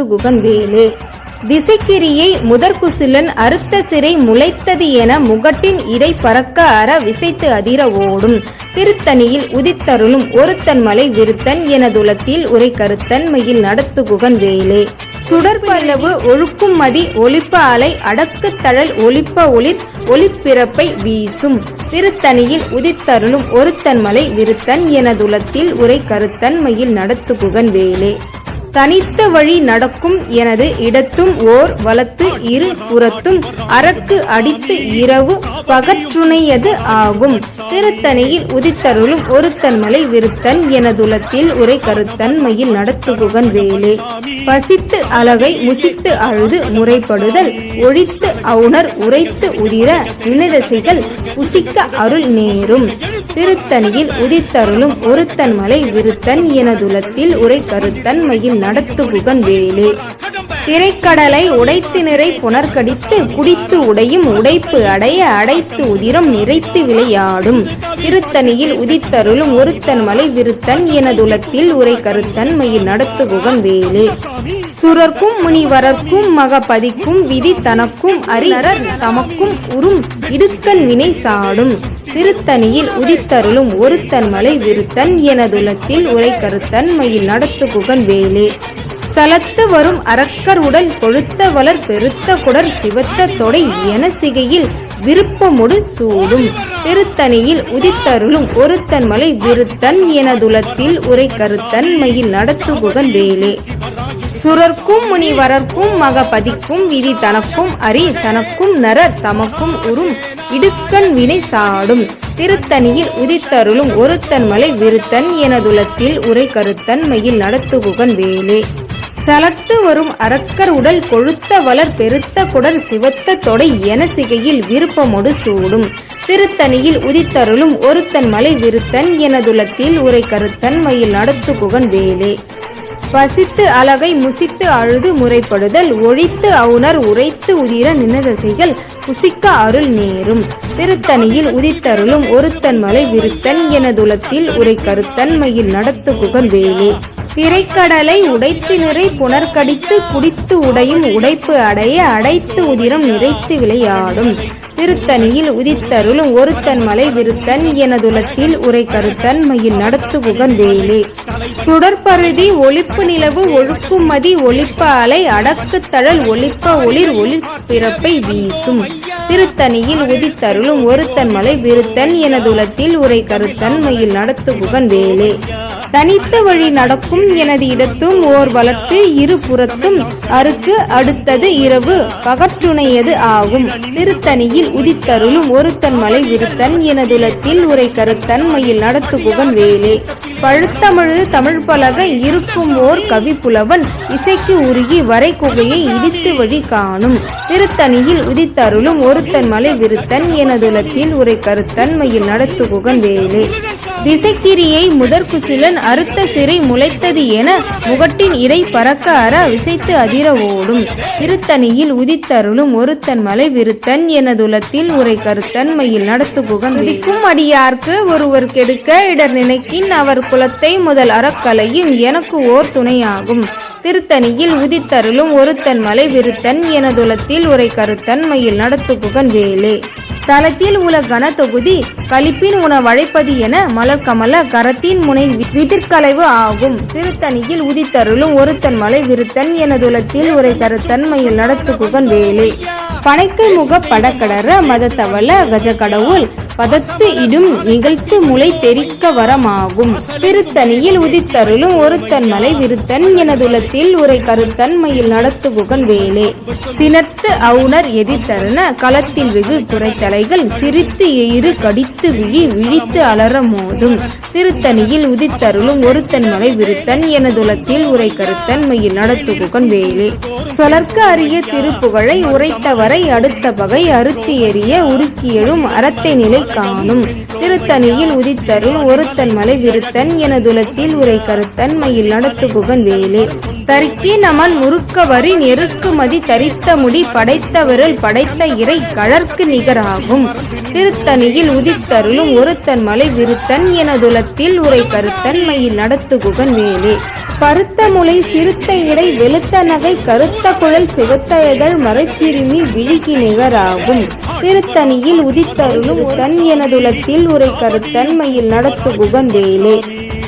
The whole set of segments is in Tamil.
துகுகன் வேலு திசைக்கிரியை முதற்குசிலன் அறுத்த சிறை முளைத்தது என முகட்டின் இடை பறக்க அற விசைத்து அதிர ஓடும். திருத்தணியில் உதித்தருளும் ஒருத்தன் மலை விருத்தன் எனதுலத்தில் உரை கருத்தன் மயில் நடத்துகுகன் வேலே. சுடற்பல்லவு ஒழுக்கும் மதி ஒளிப்ப அலை அடக்கு தழல் ஒளிப்ப ஒளிர் ஒளிப்பிறப்பை வீசும். திருத்தணியில் உதித்தருளும் ஒருத்தன் மலை விருத்தன் எனதுலத்தில் உரை கருத்தன் மயில் நடத்துகுகன் வேலே. தனித்த வழி நடக்கும் எனது இடத்தும் ஓர் வலத்து இரு புறத்தும் அரக்கு அடித்து இரவு பகற்றுணையது ஆகும். திருத்தணியில் உதித்தருளும் ஒருத்தன் மலை விருத்தன் எனதுலத்தில் உரை கருத்தன்மையில் நடத்துகுகன் வேலே. பசித்து அளவை முசித்து அழுது முறைப்படுதல் ஒழித்து அவுணர் உரைத்து உதிர நினைதசைகள் உசிக்க அருள் நேரும். திருத்தணியில் உதித்தருளும் ஒருத்தன் மலை விருத்தன் எனதுலத்தில் உரை கருத்தன் மயில் நடத்துகுகன் வேலே. திரைக்கடலை உடைத்து நிறை புனர்கடித்து குடித்து உடையும் உடைப்பு அடைய அடைத்து உதிரம் நிறைத்து விளையாடும். திருத்தணியில் உதித்தருளும் ஒருத்தன் மலை விருத்தன் எனதுலத்தில் உரை கருத்தன் மயில் நடத்துகுகன் வேலே. சுரர்க்கும் முனிவரர்க்கும் மகபதிக்கும் விதி தனக்கும் அறிநரர் தமக்கும் உறும் இடுக்கன் வினை சாடும். திருத்தணியில் உதித்தருளும் ஒருத்தன் மலை விருத்தன் எனதுலத்தில் உரை கருத்தன் மயில் நடத்துகுகன் வேலே. சலத்து வரும் அரக்கர் உடல் கொழுத்த வளர் பெருத்த குடர் சிவத்த தொடை என சிகையில் விருப்பமுடு சூடும். திருத்தணியில் உதித்தருளும் ஒருத்தன் மலை விருத்தன் எனதுலத்தில் உரை கருத்தன் மயில் நடத்துகுகன் வேலே. சுரர்க்கும் முனிவரர்க்கும் மகபதிக்கும் விதி தனக்கும் அரி தனக்கும் நரர் தமக்கும் உறும் இடுக்கண் வினை சாடும். திருத்தணியில் உதித்தருளும் ஒருத்தன் மலை விருத்தன் எனதுலத்தில் உரை கருத்தன்மையில் நடத்துகுகன் வேலே. சலத்து வரும் அரக்கர் உடல் கொழுத்த வளர் பெருத்த குடல் சிவத்த தொடை என சிகையில் விருப்பமொடு சூடும். திருத்தணியில் உதித்தருளும் ஒருத்தன் மலை விருத்தன் எனதுலத்தில் உரை கருத்தன்மையில் நடத்துகுகன் வேலே. பசித்து அழகை முசித்து அழுது முறைப்படுதல் ஒழித்து அவுணர் உரைத்து உதிர நினதசைகள் புசிக்க அருள் நேரும். திருத்தணியில் உதித்தருளும் ஒருத்தன் மலை விருத்தன் எனதுலத்தில் உரை கருத்தன்மையில் நடத்து புகழ் வேலே. திரைக்கடலை உடைத்து நிறை புனர்கடித்து குடித்து உடையும் உடைப்பு அடைய அடைத்து உதிரம் நிறைத்து விளையாடும். திருத்தணியில் உதித்தருளும் ஒருத்தன் மலை விருத்தன் எனதுலத்தில் உரை கருத்தன் மயில் நடத்துகுகன் வேலே சுடற்பருதி ஒளிப்பு நிலவு ஒழுக்குமதி மதி ஒளிப்ப அலை அடக்கு தழல் ஒளிப்ப ஒளிர் ஒளிர் பிறப்பை வீசும். திருத்தணியில் உதித்தருளும் ஒருத்தன் மலை விருத்தன் எனதுலத்தில் உரை கருத்தன் மயில் நடத்துகுகன் வேலே தனித்த வழி நடக்கும் எனது இடத்தும் ஓர் வளர்த்து இரு புறத்தும் அருக்கு அடுத்தது இரவு. பகற்றுணையது ஆகும். திருத்தணியில் உதித்தருளும் ஒருத்தன் மலை விருத்தன் எனதுலத்தில் உரை கருத்தன் மயில் நடத்துகுகன் வேலே. பழுத்தமிழு தமிழ் பலக இருக்கும் ஓர் கவி புலவன் இசைக்கு உருகி வரை குகையை இடித்து வழி காணும். திருத்தணியில் உதித்தருளும் ஒருத்தன் மலை விருத்தன் எனதுலத்தில் உரை கருத்தன் மயில் நடத்துகுகன் வேலே. திசைக்கிரியை முதற்குசிலன் அறுத்த சிறை முளைத்தது என முகட்டின் இடை பறக்க அற விசைத்து அதிர ஓடும். திருத்தணியில் உதித்தருளும் ஒருத்தன் மலை விருத்தன் எனதுலத்தில் உரை கருத்தன் நடத்து புகன் உதிக்கும் அடியார்க்கு ஒருவர் கெடுக்க இடர் நினைக்கின் அவர் குலத்தை முதல் அறக்கலையும் எனக்கு ஓர் துணையாகும். திருத்தணியில் உதித்தருளும் ஒருத்தன் மலை விருத்தன் எனதுலத்தில் உரை கருத்தன் நடத்து புகன் வேலே. தளத்தில் உல கன தொகுதி கழிப்பின் உண வழைப்பது என மலர் கமல கரத்தின் முனை விதிர்கலைவு ஆகும். திருத்தணியில் உதித்தருளும் ஒருத்தன் மலை விருத்தன் எனதுலத்தில் உரை கருத்தன்மையில் நடத்து நடத்துகுகன் வேலை. பனைக்கு முக படக்கடற மதத்தவள கஜகடவுள் பதத்து இடும் நிகழ்த்து முளை தெரிக்க வரமாகும். திருத்தணியில் உதித்தருளும் ஒருத்தன் மலை விருத்தன் எனதுலத்தில் உரை கருத்தன் மயில் நடத்துகுகன் வேலே. சினத்து அவுணர் எதிர்த்தருண களத்தில் வெகு குறைத்தலைகள் சிரித்து எயிறு கடித்து விழி விழித்து அலற மோதும். திருத்தணியில் உதித்தருளும் ஒருத்தன் மலை விருத்தன் எனதுலத்தில் உரை கருத்தன் மயில் நடத்துகுகன் வேலே. சொலர்க்க அரிய திருப்புகழை உரைத்தவரை அடுத்த பகை அறுத்தி எறிய உருக்கியெழும் அறத்தை நிலை காணும். திருத்தணியில் உதித்தருள் ஒருத்தன் மலை விருத்தன் எனதுலத்தில் உரை கருத்தன் மயில் நடத்துகுகன் வேலே. தருக்கி நமன் முறுக்க வரி நெருக்குமதி தரித்த முடி படைத்த விரல் படைத்த இறை கழற்கு நிகராகும். திருத்தணியில் உதித்தருளும் ஒருத்தன் மலை விருத்தன் எனதுலத்தில் உரை கருத்தன் மயில் நடத்து குகன் வேலே. பருத்த முளை சிறுத்த இடை வெளுத்த நகை கருத்த குழல் சிவத்த இதழ் மறைச்சிறுமி விழிக்கு நிகராகும். திருத்தணியில் உதித்தருளும் தன் எனதுலத்தில் உரை கருத்தன்மையில் நடத்து குகன்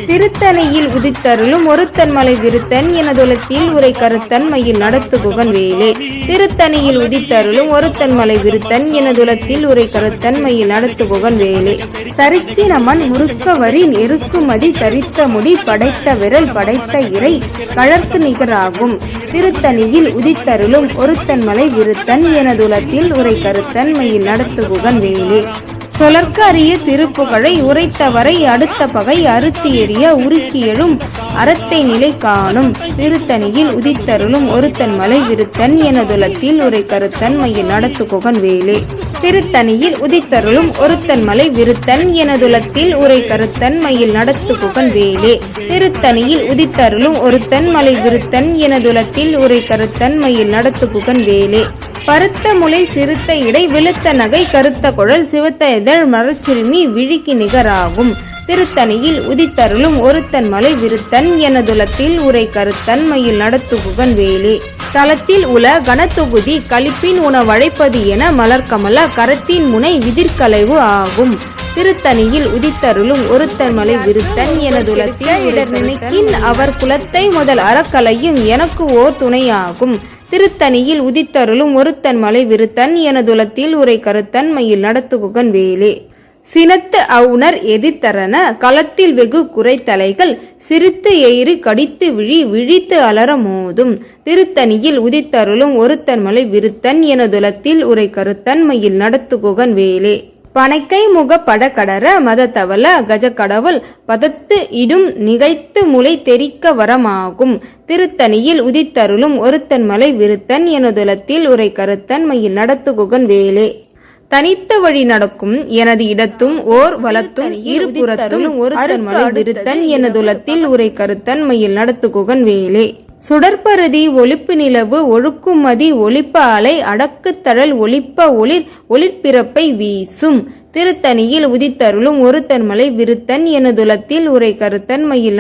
திருத்தணியில் உதித்தருளும் ஒருத்தன் மலை விருத்தன் எனதுலத்தில் உரை கருத்தன்மையில் நடத்து குகன் வேலே. திருத்தணியில் உதித்தருளும் ஒருத்தன் மலை விருத்தன் எனதுலத்தில் உரை கருத்தன்மையில் நடத்து குகன் வேலே. தரித்தினமன் முறுக்க வரி நெருக்குமதி தரித்த முடி படைத்த விரல் படைத்த இறை கழற்கு நிகராகும். திருத்தணியில் உதித்தருளும் ஒருத்தன் மலை விருத்தன் எனதுலத்தில் உரை கருத்தன்மையில் நடத்து குகன் வேலே. சொலர்க்க அரிய திருப்புகழை உரைத்தவரை அடுத்த பகை அறுத்தி எறிய உருக்கி எழும் அறத்தை நிலை காணும். திருத்தணியில் உதித்தருளும் ஒருத்தன் மலை விருத்தன் எனதுலத்தில் உரை கருத்தன் மையில் நடத்து குகன் வேலே. திருத்தணியில் உதித்தருளும் ஒருத்தன் மலை விருத்தன் எனதுலத்தில் உரை கருத்தன் மையில் நடத்து குகன் வேலே. திருத்தணியில் உதித்தருளும் ஒருத்தன் மலை விருத்தன் எனதுலத்தில் உரை கருத்தன் மையில் நடத்து குகன் வேலே. பருத்த முளை சிறுத்த இடை வெளுத்த நகை கருத்த குழல் சிவத்த இதழ் மரச்சிறுமி விழிக்கு நிகராகும். திருத்தணியில் உதித்தருளும் ஒருத்தன் மலை விருத்தன் எனதுலத்தில் உரை கருத்தன் மயில் நடத்துகுகன் புகன் தளத்தில் உல கனத்தொகுதி கழிப்பின் உணவழைப்பது என மலர்கமல கரத்தின் முனை விதிர்கலைவு ஆகும். திருத்தணியில் உதித்தருளும் ஒருத்தன் மலை விருத்தன் எனதுலத்தில் இடர் நினைக்கின் அவர் குலத்தை முதல் அறக்கலையும் எனக்கு ஓர் துணையாகும். திருத்தணியில் உதித்தருளும் ஒருத்தன் மலை விருத்தன் எனதுலத்தில் உரை கருத்தன் மயில் நடத்துகுகன் வேலே. சினத்து அவுணர் எதிர்த்தரன களத்தில் வெகு குறைத்தலைகள் சிரித்து எயிறு கடித்து விழி விழித்து அலர மோதும். திருத்தணியில் உதித்தருளும் ஒருத்தன் மலை விருத்தன் எனதுலத்தில் உரை கருத்தன் மயில் நடத்துகுகன் வேலே. பனைக்கை முக படகடர மதத்தவல கஜக்கடவுள் பதத்து இடும் நிகைத்து முளை தெரிக்க வரமாகும். திருத்தணியில் உதித்தருளும் ஒருத்தன் மலை விருத்தன் எனதுலத்தில் உரை கருத்தன் மயில் நடத்து குகன் வேலே. தனித்த வழி நடக்கும் எனது இடத்தும் ஓர் வலத்தும் இருபுறத்தும் ஒருத்தன் மலை விருத்தன் எனதுலத்தில் உரை கருத்தன் மயில் நடத்து குகன் வேலே. சுடற்பருதி ஒளிப்பு நிலவு ஒழுக்குமதி ஒளிப்ப அலை அடக்குத்தழல் ஒளிப்ப ஒளிர் ஒளிர்பிறப்பை வீசும். திருத்தணியில் உதித்தருளும் ஒரு தன்மலை விருத்தன் எனதுலத்தில் உரை கருத்தன் மயில்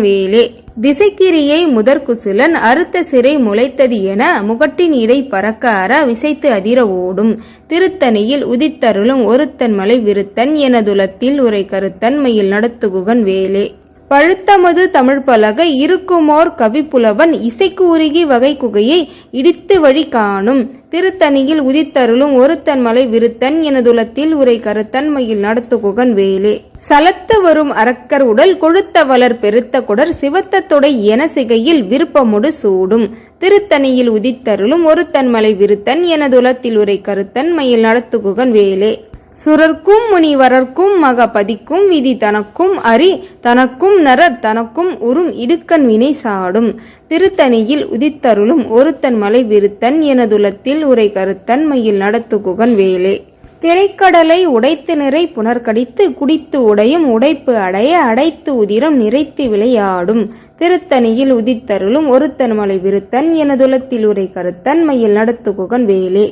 வேலே. திசைக்கிரியை முதற்குசிலன் அறுத்த சிறை முளைத்தது என முகட்டின் இடை பறக்க அற விசைத்து அதிர ஓடும். திருத்தணியில் உதித்தருளும் ஒருத்தன்மலை விருத்தன் எனதுலத்தில் உரை கருத்தன் மயில் வேலே. பழுத்தமது தமிழ் பலகை இருக்குமோர் கவிப்புலவன் இசைக்கு உருகி வகை குகையை இடித்து வழி காணும். திருத்தணியில் உதித்தருளும் ஒருத்தன் மலை விருத்தன் எனதுலத்தில் உரை கருத்தன் மயில் நடத்துகுகன் வேலே. சலத்து வரும் அரக்கர் உடல் கொழுத்த வளர் பெருத்த குடர் சிவத்த தொடை என சிகையில் விருப்பமுடு சூடும். திருத்தணியில் உதித்தருளும் ஒருத்தன் மலை விருத்தன் எனதுலத்தில் உரை கருத்தன் மயில் நடத்துகுகன் வேலே. சுரர்க்கும் முனிவரர்க்கும் மகபதிக்கும் விதி தனக்கும் அரி தனக்கும் நரர் தனக்கும் உறும் இடுக்கண் வினை சாடும். திருத்தணியில் உதித்தருளும் ஒருத்தன் மலை விருத்தன் எனதுலத்தில் உரை கருத்தன் மயில் நடத்து குகன் வேலே. திரைக்கடலை உடைத்து நிறை புனர்கடித்து குடித்து உடையும் உடைப்பு அடைய அடைத்து உதிரம் நிறைத்து விளையாடும். திருத்தணியில் உதித்தருளும் ஒருத்தன் மலை விருத்தன் எனதுலத்தில் உரை கருத்தன் மயில் நடத்து குகன் வேலே.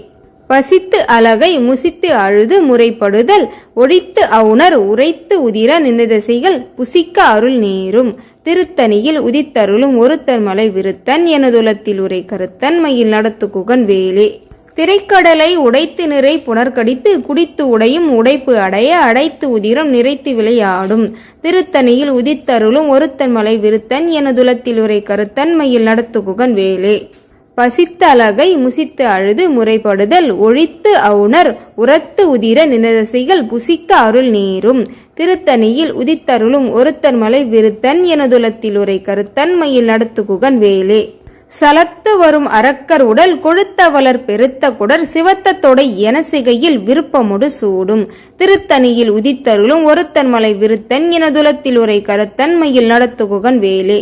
பசித்து அலகை முசித்து அழுது முறைப்படுதல் ஒழித்து அவுணர் உரைத்து உதிர நினைதசைகள் புசிக்க அருள் நேரும். திருத்தணியில் உதித்தருளும் ஒருத்தன் மலை விருத்தன் எனதுலத்தில் உரை கருத்தன் மயில் நடத்து குகன் வேலே. திரைக்கடலை உடைத்து நிறை புனர்கடித்து குடித்து உடையும் உடைப்பு அடைய அடைத்து உதிரம் நிறைத்து விளையாடும். திருத்தணியில் உதித்தருளும் ஒருத்தன் மலை விருத்தன் எனதுலத்தில் உரை கருத்தன் மயில் நடத்து குகன் வேலே. பசித்த அலகை முசித்து அழுது முறைப்படுதல் ஒழித்து அவுணர் உரத்து உதிர நினதசைகள் புசிக்க அருள் நேரும். திருத்தணியில் உதித்தருளும் ஒருத்தன் மலை விருத்தன் எனதுலத்தில் உரை கருத்தன் மயில் நடத்துகுகன் வேலே. சலத்து வரும் அரக்கர் உடல் கொழுத்த வளர் பெருத்த குடர் சிவத்த தொடை என சிகையில் விருப்பமுடு சூடும். திருத்தணியில் உதித்தருளும் ஒருத்தன் மலை விருத்தன் எனதுலத்தில் உரை கருத்தன் மயில் நடத்துகுகன் வேலே.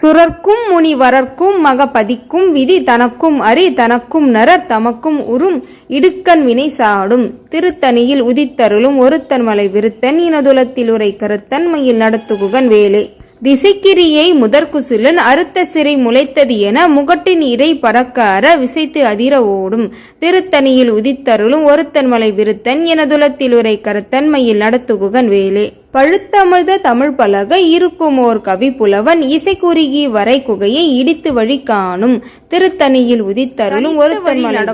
சுரர்க்கும் முனிவரர்க்கும் மகபதிக்கும் விதி தனக்கும் அரி தனக்கும் நரர் தமக்கும் உறும் இடுக்கண் வினை சாடும். திருத்தணியில் உதித்தருளும் ஒருத்தன் மலை விருத்தன் இனதுலத்தில் உரை கருத்தன் மயில் நடத்துகுகன் வேலே. திசைக்கிரியை முதற்குசிலன் அறுத்த சிறை முளைத்தது என முகட்டின் இறை பறக்க அற விசைத்து அதிர ஓடும். திருத்தணியில் உதித்தருளும் ஒருத்தன் மலை விருத்தன் எனதுலத்தில் உரை கருத்தன்மையில் நடத்துகுகன் வேலே. பழுத்தமிழ்த தமிழ் பலக இருக்குமோர் கவி புலவன் இசை குறுகி வரை குகையை இடித்து வழி காணும். திருத்தணியில் உதித்தருளும்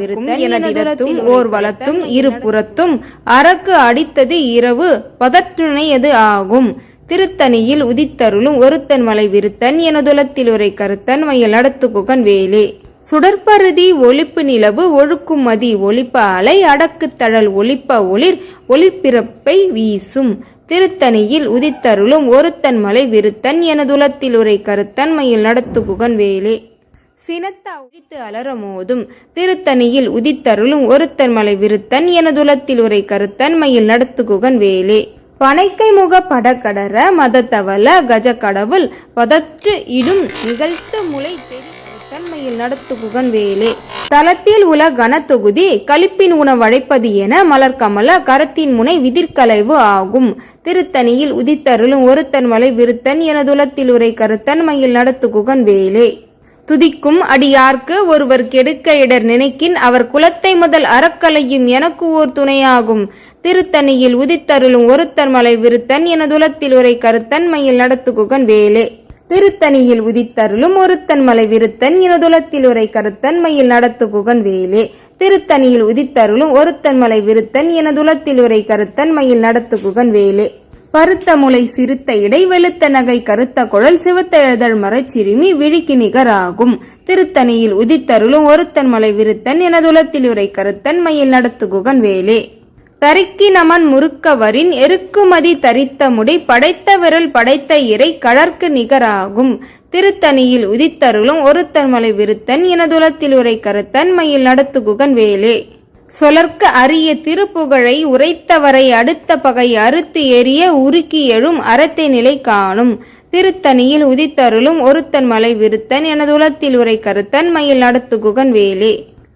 விருத்தன் எனதிடத்தும் ஓர் வளத்தும் இரு புறத்தும். அரக்கு அடித்தது இரவு பதற்றுணையது ஆகும். திருத்தணியில் உதித்தருளும் ஒருத்தன் மலை விருத்தன் எனதுலத்தில் உரை கருத்தன் மயில் நடத்துகுகன் வேலே. சுடற்பருதி ஒளிப்பு நிலவு ஒழுக்கும் மதி ஒளிப்ப அலை அடக்கு தழல் ஒளிப்ப ஒளிர் ஒளிர்பிறப்பை வீசும். திருத்தணியில் உதித்தருளும் ஒருத்தன் மலை விருத்தன் எனதுலத்தில் உரை கருத்தன் மயில் நடத்துகுகன் வேலே. சினத்தா உதித்து அலற மோதும். திருத்தணியில் உதித்தருளும் ஒருத்தன் மலை விருத்தன் எனதுலத்தில் உரை கருத்தன் மயில் நடத்துகுகன் வேலே. பனைக்கை முக படகடர மதத்தவல கஜ கடவுள் பதற்று இடும் நிகழ்த்த முளை தன்மையில் நடத்துகுகன் வேலே தலத்தில் உல கனத்தொகுதி களிப்பின் உணவழைப்பது என மலர்கமல கரத்தின் முனை விதிர்கலைவு ஆகும். திருத்தணியில் உதித்தருளும் ஒருத்தன் மலை விருத்தன் எனதுலத்தில் உரை கருத்தன் மயில் நடத்துகுகன் வேலே துதிக்கும் அடியார்க்கு ஒருவர் கெடுக்க இடர் நினைக்கின் அவர் குலத்தை முதல் அறக்கலையும் எனக்கு ஓர் துணையாகும். திருத்தணியில் உதித்தருளும் ஒருத்தன் மலை விருத்தன் எனதுலத்தில் உரை கருத்தன்மையில் நடத்துகுகன் வேலே. திருத்தணியில் உதித்தருளும் ஒருத்தன் மலை விருத்தன் எனதுலத்தில் உரை கருத்தன்மையில் நடத்துகுகன் வேலே. திருத்தணியில் உதித்தருளும் ஒருத்தன் மலை விருத்தன் எனதுலத்தில் உரை கருத்தன்மையில் நடத்துகுகன் வேலே. பருத்த முலை சிறுத்த இடை வெளுத்த நகை கருத்த குழல் சிவத்த எழுதல் மரச்சிறுமி விழிக்கு நிகராகும். திருத்தணியில் உதித்தருளும் ஒருத்தன் மலை விருத்தன் எனதுலத்தில் உரை கருத்தன்மையில் நடத்துகுகன் வேலே. தரிக்கினமன் முறுக்கவரின் எருக்குமதி தரித்த முடி படைத்த விரல் படைத்த இறை கடற்கு நிகராகும். திருத்தணியில் உதித்தருளும் ஒருத்தன் மலை விருத்தன் எனதுலத்தில் உரை கருத்தன் மயில் நடத்துகுகன் வேலே. சொலர்க்க அரிய திருப்புகழை உரைத்தவரை அடுத்த பகை அறுத்து எரிய உருக்கி எழும் அறத்தை நிலை காணும். திருத்தணியில் உதித்தருளும் ஒருத்தன் மலை விருத்தன் எனதுலத்தில் உரை கருத்தன் மயில் நடத்துகுகன் வேலே.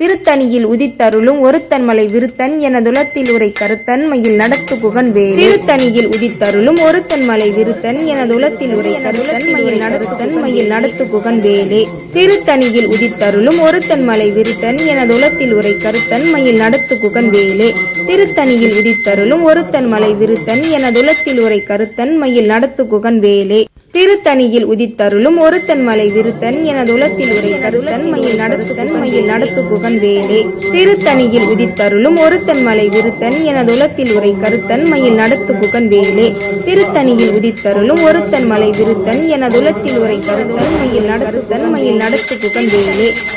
திருத்தணியில் உதித்தருளும் ஒருத்தன் மலை விருத்தன் எனதுலத்தில் உரை கருத்தன் மயில் நடத்துகுகன் வேலே. திருத்தணியில் உதித்தருளும் ஒருத்தன் மலை விருத்தன் எனதுலத்தில் உரை கருத்தன் மயில் நடத்துதன் மயில் நடத்துகுகன் வேலே திருத்தணியில் உதித்தருளும் ஒருத்தன் மலை விருத்தன் எனதுலத்தில் உரை கருத்தன் மயில் நடத்துகுகன் வேலே திருத்தணியில் உதித்தருளும் ஒருத்தன் மலை விருத்தன் எனதுலத்தில் உரை கருத்தன் மயில் நடத்துகுகன் வேலே திருத்தணியில் உதித்தருளும் ஒருத்தன் மலை விருத்தன் எனதுலத்தில் உரை கருத்தன் மயில் நடத்துத்தன் மயில் நடத்துகுகன் வேலே. திருத்தணியில் உதித்தருளும் ஒருத்தன் மலை விருத்தன் எனதுலத்தில் உரை கருத்தன் மயில் நடத்துகுகன் வேலே. திருத்தணியில் உதித்தருளும் ஒருத்தன் மலை விருத்தன் எனதுலத்தில் உரை கருத்தன் மயில் நடத்துத்தன் மயில் நடத்துகுகன் வேலே.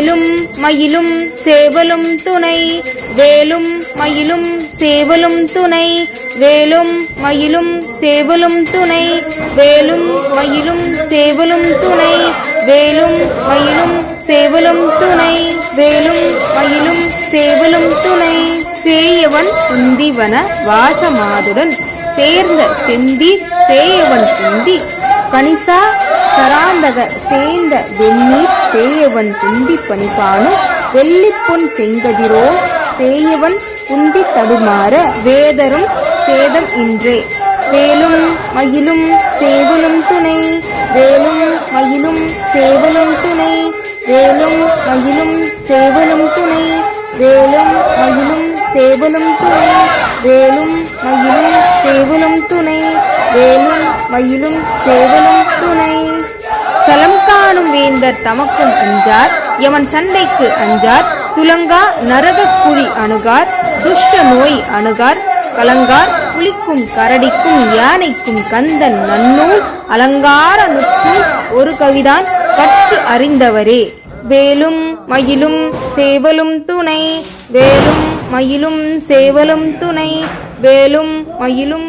வேலும் மயிலும் சேவலும் துணை. வேலும் மயிலும் சேவலும் துணை. வேலும் மயிலும் சேவலும் துணை. வேலும் மயிலும் சேவலும் துணை. வேலும் மயிலும் சேவலும் துணை. வேலும் மயிலும் சேவலும் துணை. சேயவன் குந்திவன வாசமாதுடன். சேர்ந்த செந்தி சேயவன் குந்தி. கணிசா சராந்தக சேர்ந்த வெந்நீர் சேயவன் குந்தி பணிபானும் வெள்ளிப்பொன் செங்கதிரோ சேயவன் குந்தி தடுமாற வேதரும் சேதம் இன்றே. வேலும் மயிலும் சேவலும் துணை வேலும் மயிலும் சேவலும் துணை வேலும் மயிலும் சேவலும் துணை வேலும் மயிலும் சேவலும் துணை வேலும் மயிலும் சேவலும் துணை. வேலும் மயிலும் சேவலும் துணை. சலம் காணும் வேந்தர் தமக்கும் அஞ்சார் எவன் சண்டைக்கு அஞ்சார் துலங்கா நரகக் குழி அணுகார் துஷ்ட நோய் அணுகார் கலங்கார் புலிக்கும் கரடிக்கும் யானைக்கும் கந்தன் நன்னூல் அலங்கார நுட்பும் ஒரு கவிதான் கற்று அறிந்தவரே. வேலும் மயிலும் சேவலும் துணை வேலும் மயிலும் சேவலும் துணை வேலும் மயிலும்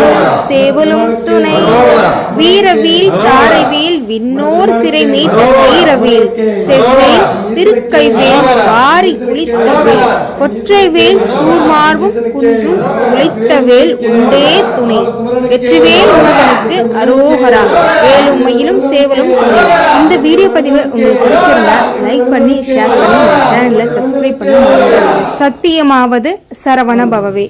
சேவலும் துணை வீரவேல் தாரைவேல் விண்ணோர் சிறை மீட்ட வீரவேல். செவ்வேல் திருக்கைவேல் வாரி குளித்தவேல். கொற்றைவேல் சூர்மார்பும் குன்றும் குளித்தவேல் உண்டே துணை. வெற்றிவேல் முருகனுக்கு அரோகரா. வேலும்மையிலும் சேவலும் துணை இந்த வீடியோ பதிவை உங்களுக்கு பிடிச்சிருந்தா லைக் பண்ணி ஷேர் பண்ணி சேனலை சப்ஸ்கிரைப் பண்ணி சத்தியமாவது சரவண பவவே.